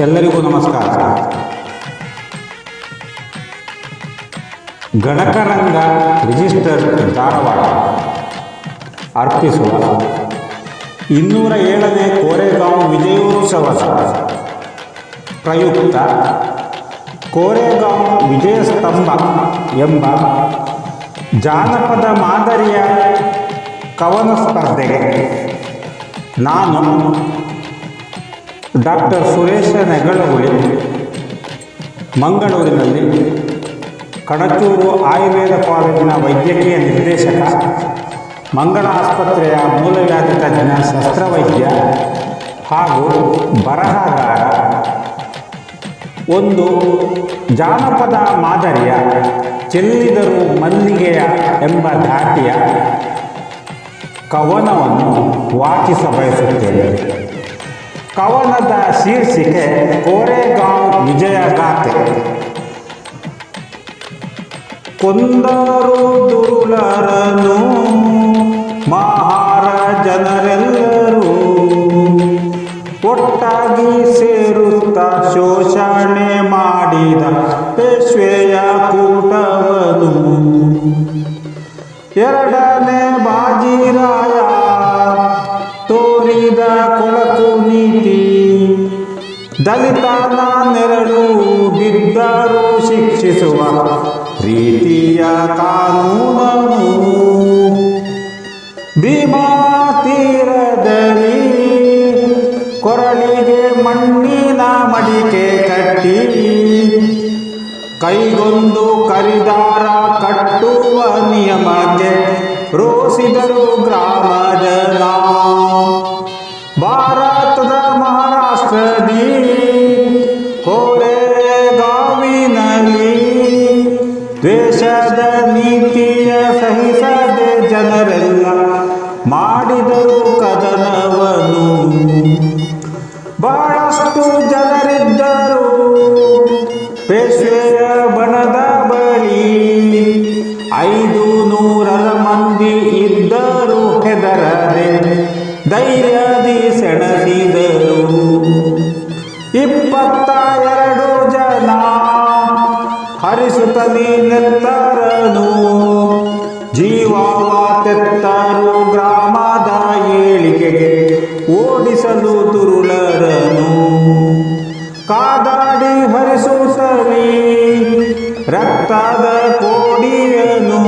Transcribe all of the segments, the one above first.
ಎಲ್ಲರಿಗೂ ನಮಸ್ಕಾರ. ಗಣಕರಂಗ ರಿಜಿಸ್ಟರ್ ಧಾರವಾಡ. ಅರ್ಪಿಸುವ ಇನ್ನೂರ ಏಳನೇ ಕೋರೆಗಾಂವ್ ವಿಜಯೋತ್ಸವ. ಪ್ರಯುಕ್ತ ಕೋರೆಗಾಂವ್ ವಿಜಯ ಸ್ತಂಭ ಎಂಬ ಜಾನಪದ ಮಾದರಿಯ ಕವನ ಸ್ಪರ್ಧೆಗೆ ನಾನು ಡಾಕ್ಟರ್ ಸುರೇಶ ನೆಗಳಗುಳಿ ಮಂಗಳೂರಿನಲ್ಲಿ ಕಡಚೂರು ಆಯುರ್ವೇದ ಕಾಲೇಜಿನ ವೈದ್ಯಕೀಯ ನಿರ್ದೇಶಕ, ಮಂಗಳ ಆಸ್ಪತ್ರೆಯ ಮೂಲವ್ಯಾಧಿ ತಜ್ಞ ಶಸ್ತ್ರವೈದ್ಯ ಹಾಗೂ ಬರಹಗಾರ, ಒಂದು ಜಾನಪದ ಮಾದರಿಯ ಚೆಲ್ಲಿದರು ಮಲ್ಲಿಗೆಯ ಎಂಬ ಧಾಟಿಯ ಕವನವನ್ನು ವಾಚಿಸ ಬಯಸುತ್ತೇನೆ. ಕವನದ ಶೀರ್ಷಿಕೆ ಕೋರೆಗಾಂವ್ ವಿಜಯಗಾಥೆ ಕೊಂದರು ದುರುಳರನು ಮಹಾರ ಜನರೆಲ್ಲರೂ ಒಟ್ಟಾಗಿ ಸೇರುತ್ತಾ ಶೋಷಣೆ ಮಾಡಿದ ಪೇಶ್ವೆಯ ಕೂಟವನು. ಎರಡನೇ ಬಾಜಿರಾಯ ದಲಿತನ ನೆರಳು ಬಿದ್ದರು ಶಿಕ್ಷಿಸುವ ರೀತಿಯ ಕಾನೂನನು. ಭೀಮಾ ತೀರದಲ್ಲಿ ಕೊರಳಿಗೆ ಮಣ್ಣಿನ ಮಡಿಕೆ ಕಟ್ಟಿ, ಕೈಗೊಂದು ಕರಿದಾರ ಕಟ್ಟುವ ನಿಯಮಕ್ಕೆ ರೋಸಿದರು ಗ್ರಾಮದ ಜನ ದ್ವೇಷದ ನೀತಿಯ ಸಹಿಸದೆ ಜನರೆಲ್ಲ ಮಾಡಿದರು ಕದನವನು. ಬಹಳಷ್ಟು ಜನರಿದ್ದರು. ಪೇಶ್ವೆಯ ಬಣದ ಬಳಿ ಐದು ನೂರರ ಮಂದಿ ಇದ್ದರು ಹೆದರದೆ ಧೈರ್ಯದಿ ಸೆಣಸಿದರು. ಇಪ್ಪತ್ತ ಎರಡು ಜೀವ ಜೀವವ ತೆತ್ತರು ಗ್ರಾಮದ ಏಳಿಗೆಗೆ, ಓಡಿಸಲು ತುರುಳರನು. ಕಾದಾಡಿ ಹರಿಸುತ್ತಲೇ ರಕ್ತದ ಕೋಡಿಯನು.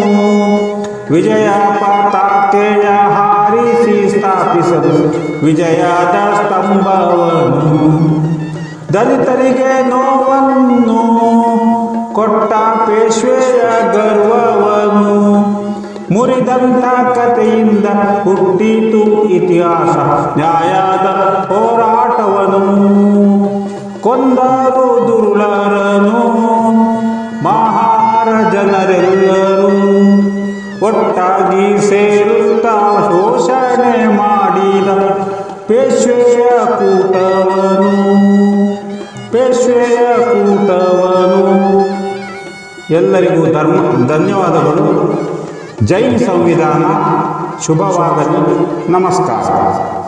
ವಿಜಯ ಪತಾಕೆಯ ಹಾರಿಸಿ ಸ್ಥಾಪಿಸಲು ವಿಜಯದ ಸ್ತಂಭವನು. ದಲಿತರಿಗೆ ನೋವನ್ನು ಕೊಟ್ಟ ಪೇಶ್ವೆಯ ಗರ್ವವನು ಮುರಿದಂತ ಕಥೆಯಿಂದ ಹುಟ್ಟಿತು ಇತಿಹಾಸ. ನ್ಯಾಯದ ಹೋರಾಟವನು. ಕೊಂದರು ದುರುಳರನು. ಮಹಾರ ಜನರೆಲ್ಲರೂ ಒಟ್ಟಾಗಿ ಸೇರುತ್ತಾ ಶೋಷಣೆ ಮಾಡಿದ ಪೇಶ್ವೆಯ ಕೂಟವನು. ಪೇಶ್ವೆಯ ಕೂಟವನು. ಎಲ್ಲರಿಗೂ ಧರ್ಮ ಧನ್ಯವಾದಗಳು. ಜೈನ್ ಸಂವಿಧಾನ ಶುಭವಾಗಲಿ ನಮಸ್ಕಾರ.